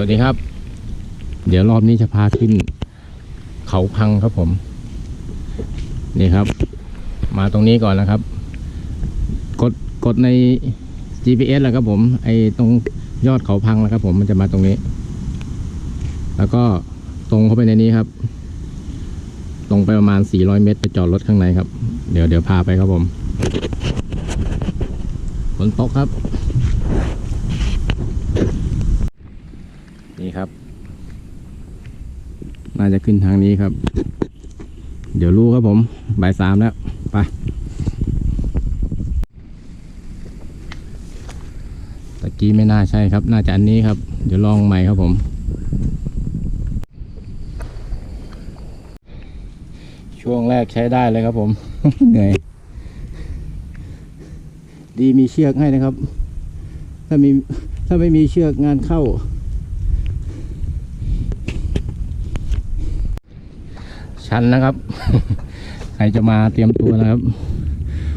วัสดีครับ เดี๋ยวรอบนี้จะพาขึ้น เขาพังครับผม นี่ครับ มาตรงนี้ก่อนนะครับ กดกดใน GPS แล้วครับผม ไอตรงยอดเขาพังแล้วครับผมมันจะมาตรงนี้ แล้วก็ตรงเข้าไปในนี้ครับ ตรงไปประมาณ 400 เมตร ไปจอดรถข้างในครับ เดี๋ยวเดี๋ยวพาไปครับผมฝนตกครับ นี่ครับ น่าจะขึ้นทางนี้ครับ เดี๋ยวรู้ครับผมบ่ายสามแล้ว ไปตะกี้ไม่น่าใช่ครับ น่าจะอันนี้ครับ เดี๋ยวลองใหม่ครับผม ช่วงแรกใช้ได้เลยครับผม เหนื่อย ดีมีเชือกให้นะครับ ถ้ามีถ้าไม่มีเชือกงานเข้า ชันนะครับ ใครจะมาเตรียมตัวนะครับ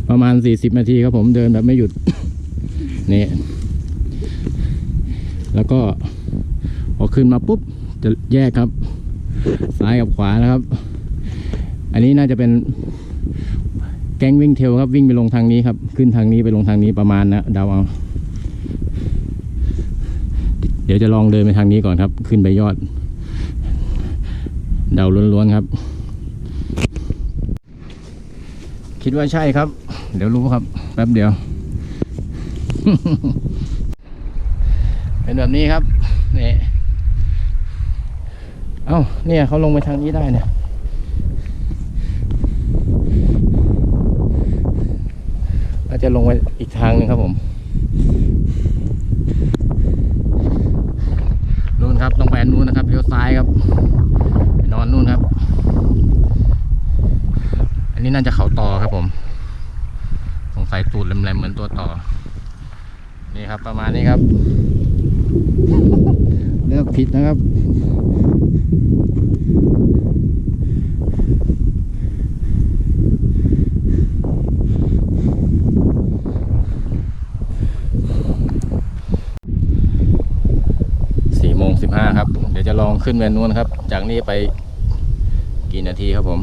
ประมาณ 40 นาทีครับผมเดินแบบไม่หยุด นี่ แล้วก็พอขึ้นมาปุ๊บ จะแยกครับ ซ้ายกับขวานะครับ อันนี้น่าจะเป็นแก๊งวิ่งเทลครับวิ่งไปลงทางนี้ครับ ขึ้นทางนี้ไปลงทางนี้ประมาณนะเดาเอา เดี๋ยวจะลองเดินไปทางนี้ก่อนครับ ขึ้นไปยอด เดาล้วนๆครับ คิดว่าใช่ครับ เดี๋ยวรู้ครับ แป๊บเดียว เป็นแบบนี้ครับนี่เอ้าเนี่ยเขาลงไปทางนี้ได้เนี่ยอาจจะลงไปอีกทางหนึงครับผมนู่นครับต้องไปนนู้นนะครับเลี้ยวซ้ายครับไปนอนนู่นครับ อั นนี้น่าจะเขาต่อครับผมสงสัยตูดแหลมๆเหมือนตัวต่อ นี่ครับประมาณนี้ครับ เลือกผิดนะครับสี่โมงสิบห้าครับ เดี๋ยวจะลองขึ้นเวนนู้นครับ จากนี้ไปกี่นาทีครับผม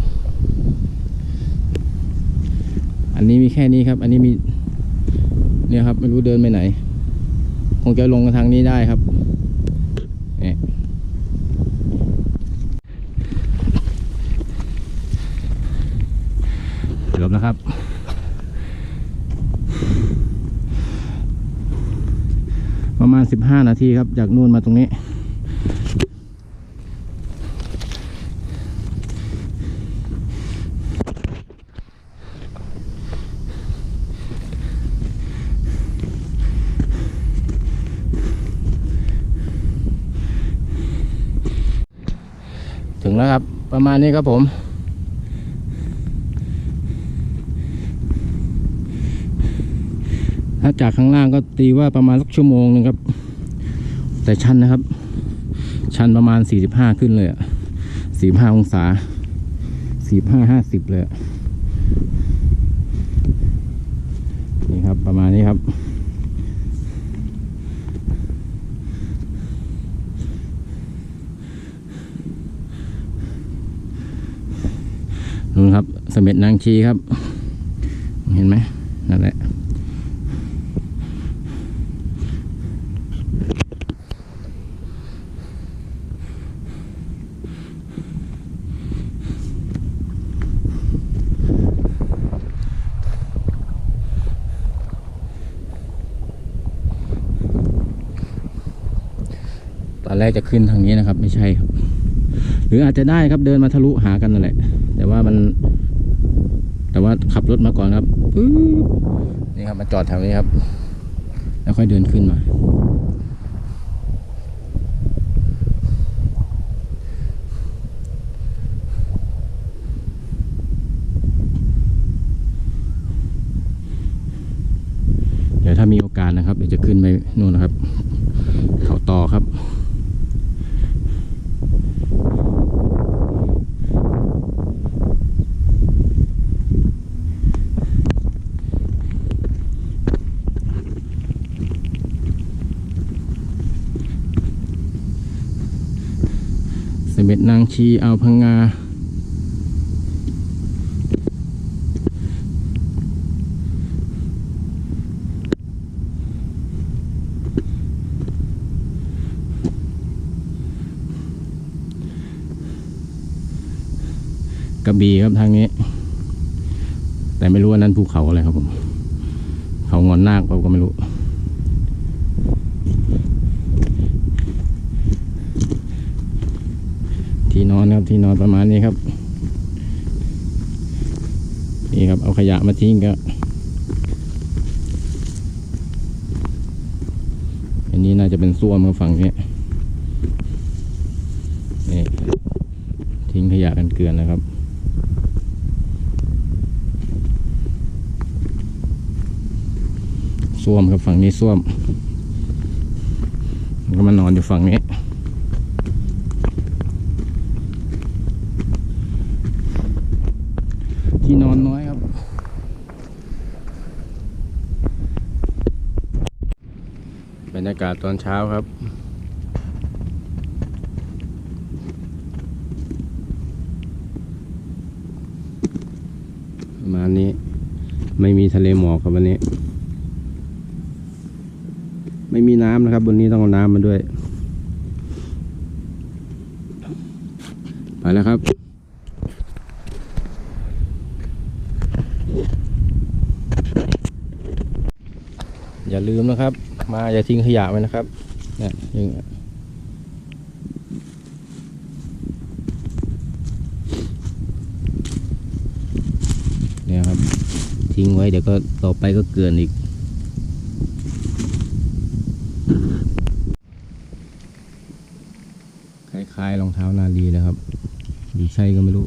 อันนี้มีแค่นี้ครับ อันนี้มี เนี่ยครับ ไม่รู้เดินไปไหน คงจะลงทางนี้ได้ครับเนี่ยเกือบแล้วครับประมาณ 15 นาทีครับ จากนู่นมาตรงนี้ แล้วครับ ประมาณนี้ครับผม ถ้าจากข้างล่างก็ตีว่าประมาณสักชั่วโมงหนึงครับ แต่ชันนะครับ ชันประมาณ 45 ขึ้นเลยอะ45 องศา 45 50 เลยอะนี่ครับ ประมาณนี้ครับ นู่ เสม็ดนางชีครับ เห็นไหมนั่นแหละตอนแรกจะขึ้นทางนี้นะครับ ไม่ใช่ครับ หรืออาจจะได้ครับเดินมาทะลุหากันนั่นแหละ แต่ว่ามัน แต่ว่าขับรถมาก่อนครับปึ๊บนี่ครับมาจอดแถวนี้ครับ แล้วค่อยเดินขึ้นมาเดี๋ยวถ้ามีโอกาสนะครับ เดี๋ยวจะขึ้นไปนู่นนะครับ เขาต่อครับ เสม็ดนางชีเอาพังงา กระบี่ครับทางนี้ แต่ไม่รู้ว่านั้นภูเขาอะไรครับผม เขางอนนาคเราก็ไม่รู้ ที่นอนครับที่นอนประมาณนี้ครับ นี่ครับเอาขยะมาทิ้งก็อันนี้น่าจะเป็นส้วมครับฝั่งนี้นี่ทิ้งขยะกันเกลื่อนนะครับส้วมครับฝั่งนี้ส้วมก็มานอนอยู่ฝั่งนี้ ที่นอนน้อยครับ บรรยากาศตอนเช้าครับประมาณนี้ไม่มีทะเลหมอกครับวันนี้ ไม่มีน้ำนะครับบนนี้ต้องเอาน้ำมาด้วย ไปแล้วครับ อย่าลืมนะครับ มาอย่าทิ้งขยะไว้นะครับเนี่ยยังเนี่ยครับ ทิ้งไว้เดี๋ยวก็ต่อไปก็เกินอีกคล้ายๆรองเท้านาลีนะครับหรือใช่ก็ไม่รู้